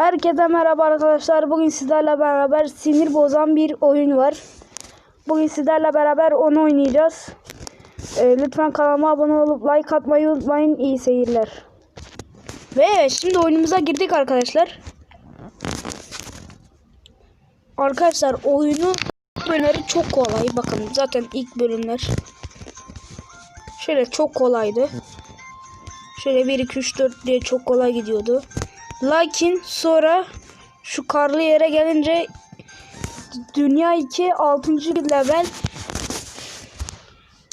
Herkese merhaba arkadaşlar. Bugün sizlerle beraber sinir bozan bir oyun var. Bugün sizlerle beraber onu oynayacağız. Ee, lütfen kanalıma abone olup like atmayı unutmayın. İyi seyirler. Ve şimdi oyunumuza girdik arkadaşlar. Arkadaşlar oyunu bölümleri çok kolay. Bakın zaten ilk bölümler şöyle çok kolaydı. Şöyle 1 2 3 4 diye çok kolay gidiyordu. Lakin sonra şu karlı yere gelince Dünya 2 6. level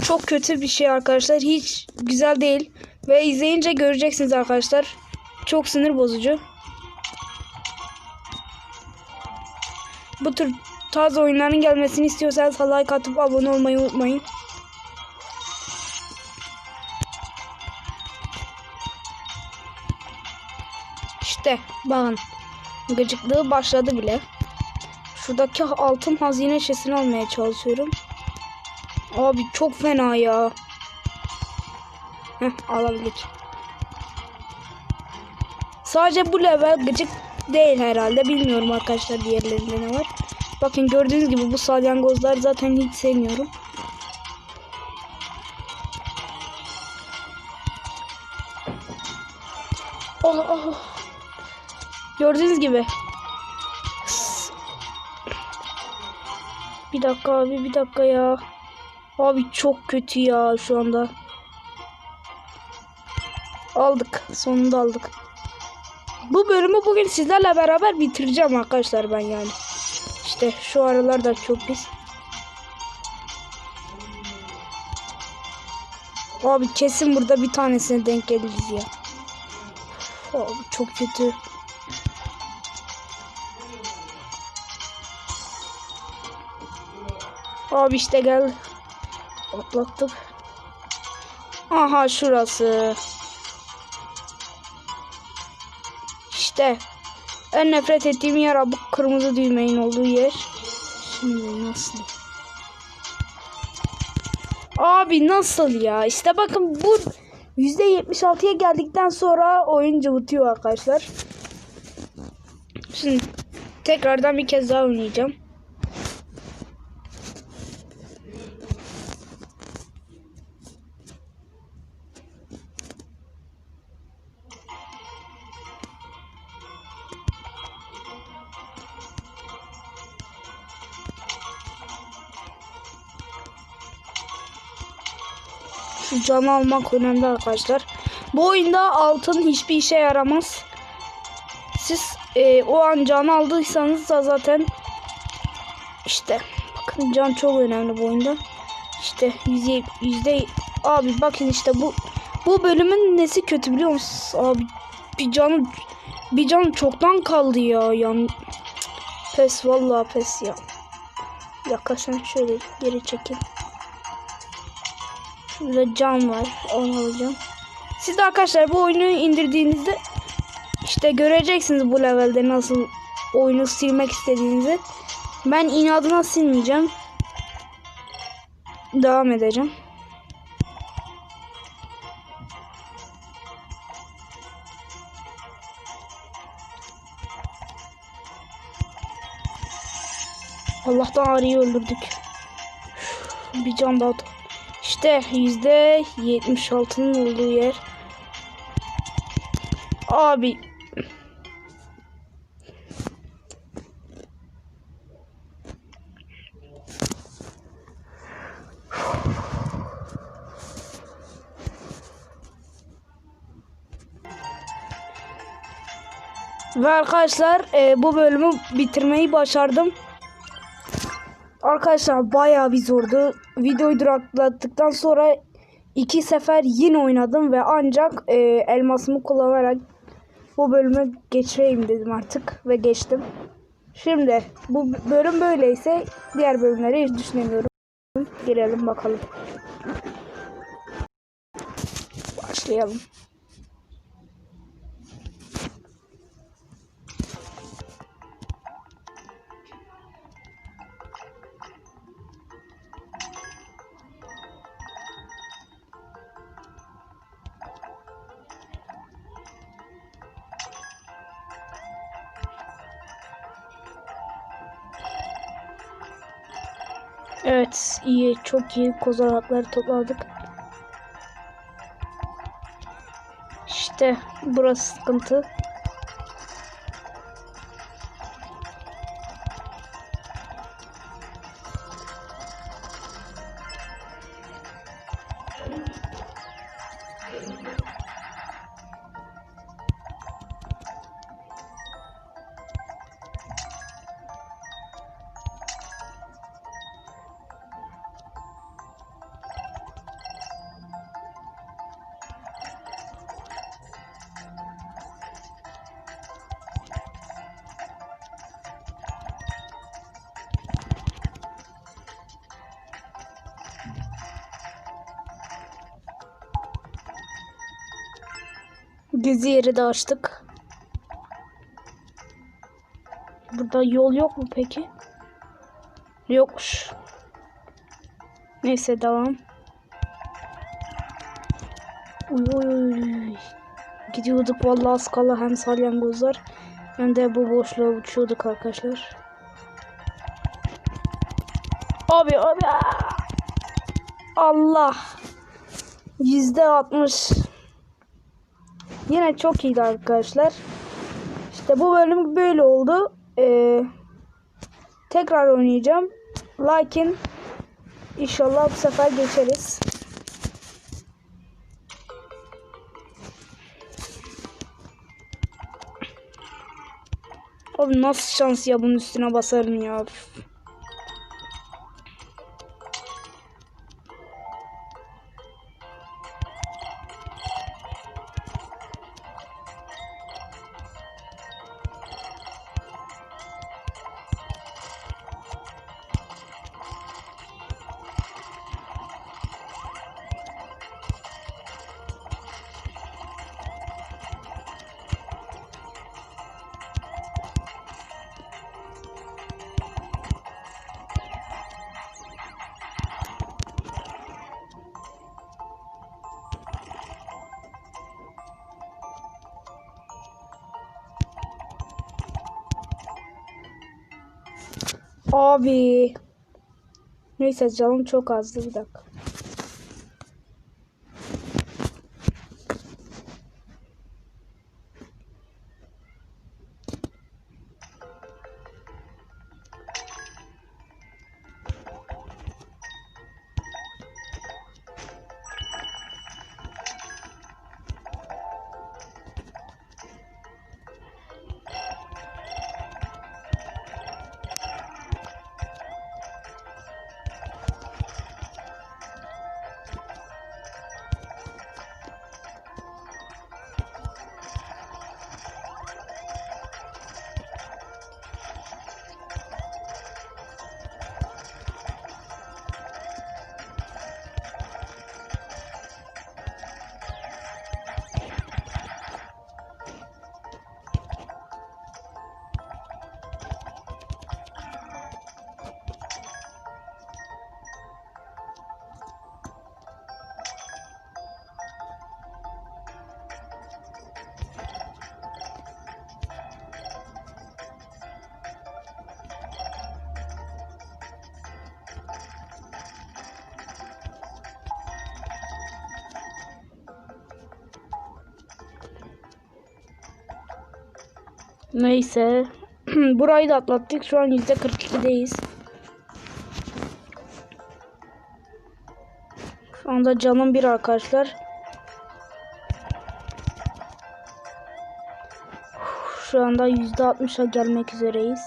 çok kötü bir şey arkadaşlar. Hiç güzel değil. Ve izleyince göreceksiniz arkadaşlar. Çok sinir bozucu. Bu tür tarz oyunların gelmesini istiyorsanız like atıp abone olmayı unutmayın. İşte bakın gıcıklığı başladı bile. Şuradaki altın hazine şişesini almaya çalışıyorum. Abi çok fena ya. Heh alabildik. Sadece bu level gıcık değil herhalde. Bilmiyorum arkadaşlar diğerlerinde ne var. Bakın gördüğünüz gibi bu salyangozlar zaten hiç sevmiyorum. Oh, oh. Gördüğünüz gibi. Bir dakika abi bir dakika ya. Abi çok kötü ya şu anda. Aldık. Sonunda aldık. Bu bölümü bugün sizlerle beraber bitireceğim arkadaşlar ben yani. İşte şu aralar da çok pis. Abi kesin burada bir tanesine denk geliriz ya. Abi çok kötü. Abi işte gel. Atlattık. Aha şurası. İşte. En nefret ettiğim yer bu kırmızı düğmenin olduğu yer. Şimdi nasıl? Abi nasıl ya? İşte bakın bu %76'ya geldikten sonra oyun cıvıtıyor arkadaşlar. Şimdi tekrardan bir kez daha oynayacağım. Şu canı almak önemli arkadaşlar. Bu oyunda altın hiçbir işe yaramaz. Siz e, o an can aldıysanız da zaten işte bakın can çok önemli bu oyunda. İşte yüzde, yüzde abi bakın işte bu bu bölümün nesi kötü biliyor musunuz? Abi bir canım bir canım çoktan kaldı ya. Yani pes vallahi pes ya. Yaklaşan şöyle geri çekin. Şurada cam var. Onu alacağım. Siz de arkadaşlar bu oyunu indirdiğinizde işte göreceksiniz bu levelde nasıl oyunu silmek istediğinizi. Ben inadına silmeyeceğim. Devam edeceğim. Allah'tan arıyı öldürdük. Bir can daha. İşte yüzde yetmiş altının olduğu yer. Abi. Ve arkadaşlar e, bu bölümü bitirmeyi başardım. Arkadaşlar bayağı bir zordu. Videoyu duraklattıktan sonra iki sefer yine oynadım ve ancak e, elmasımı kullanarak bu bölümü geçireyim dedim artık ve geçtim. Şimdi bu bölüm böyleyse diğer bölümleri hiç düşünemiyorum. Girelim bakalım. Başlayalım. Evet iyi çok iyi kozalakları topladık. İşte burası sıkıntı. Gezi yeri de açtık. Burada yol yok mu peki? Yokmuş. Neyse devam. Uy uy uy. Gidiyorduk vallahi az kala hem salyangozlar hem de bu boşluğa uçuyorduk arkadaşlar. Abi abi. Allah. Yüzde altmış. Yine çok iyiydi arkadaşlar. İşte bu bölüm böyle oldu. Ee, tekrar oynayacağım. Lakin inşallah bu sefer geçeriz. Abi nasıl şans ya bunun üstüne basarım ya. Abi. Neyse canım çok azdı bir dakika. Neyse. Burayı da atlattık. Şu an %42'deyiz. Şu anda canım bir arkadaşlar. Şu anda %60'a gelmek üzereyiz.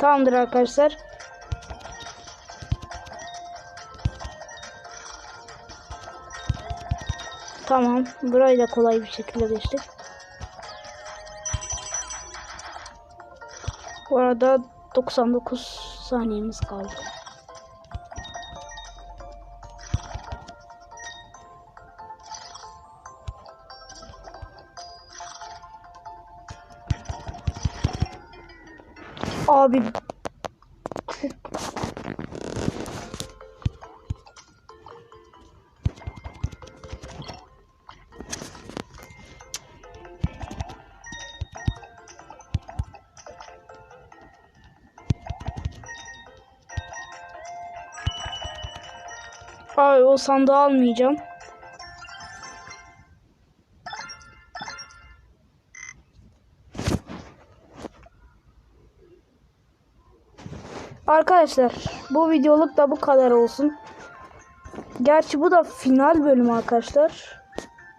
Tamamdır arkadaşlar. Tamam. Burayı da kolay bir şekilde geçtik. Bu arada 99 saniyemiz kaldı. Abi o sandığı almayacağım. Arkadaşlar bu videoluk da bu kadar olsun. Gerçi bu da final bölümü arkadaşlar.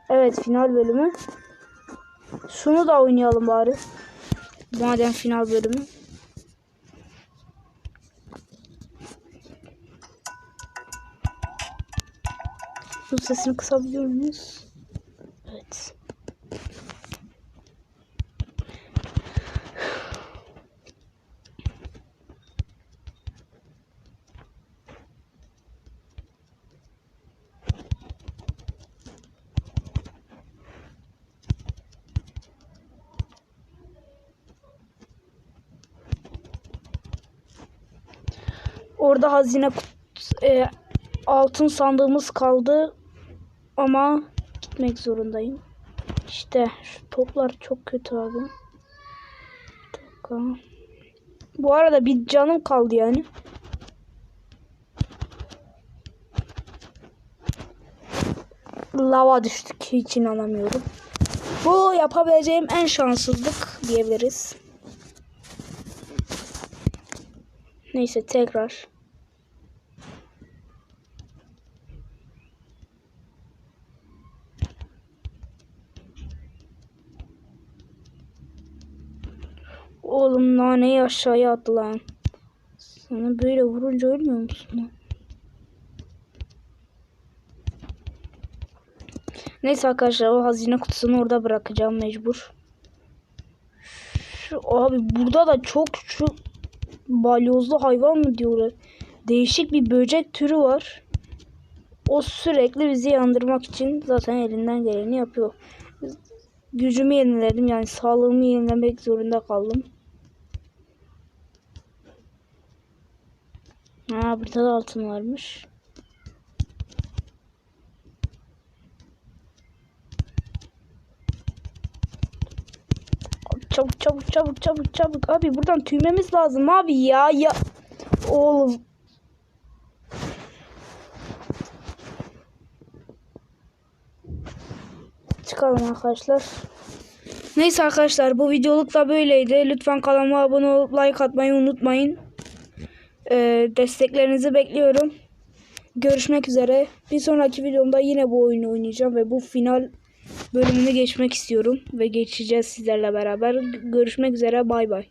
Evet final bölümü. Şunu da oynayalım bari. Madem final bölümü. Bu sesini kısabiliyor muyuz? Evet. Orada hazine e, altın sandığımız kaldı ama gitmek zorundayım. İşte şu toplar çok kötü abi. Bu arada bir canım kaldı yani. Lava düştük. Hiç inanamıyorum. Bu yapabileceğim en şanssızlık diyebiliriz. Neyse tekrar. Naneyi aşağıya attı lan. Sana böyle vurunca ölmüyor musun? Neyse arkadaşlar o hazine kutusunu orada bırakacağım mecbur. Şu abi burada da çok şu balyozlu hayvan mı diyorlar. Değişik bir böcek türü var. O sürekli bizi yandırmak için zaten elinden geleni yapıyor. Gücümü yeniledim yani sağlığımı yenilemek zorunda kaldım. Ha burada da altın varmış. Çabuk çabuk çabuk çabuk çabuk. Abi buradan tüymemiz lazım abi ya ya. Oğlum. Çıkalım arkadaşlar. Neyse arkadaşlar bu videoluk da böyleydi. Lütfen kanalıma abone olup like atmayı unutmayın. Ee, desteklerinizi bekliyorum. Görüşmek üzere. Bir sonraki videomda yine bu oyunu oynayacağım ve bu final bölümünü geçmek istiyorum ve geçeceğiz sizlerle beraber. Görüşmek üzere. Bay bay.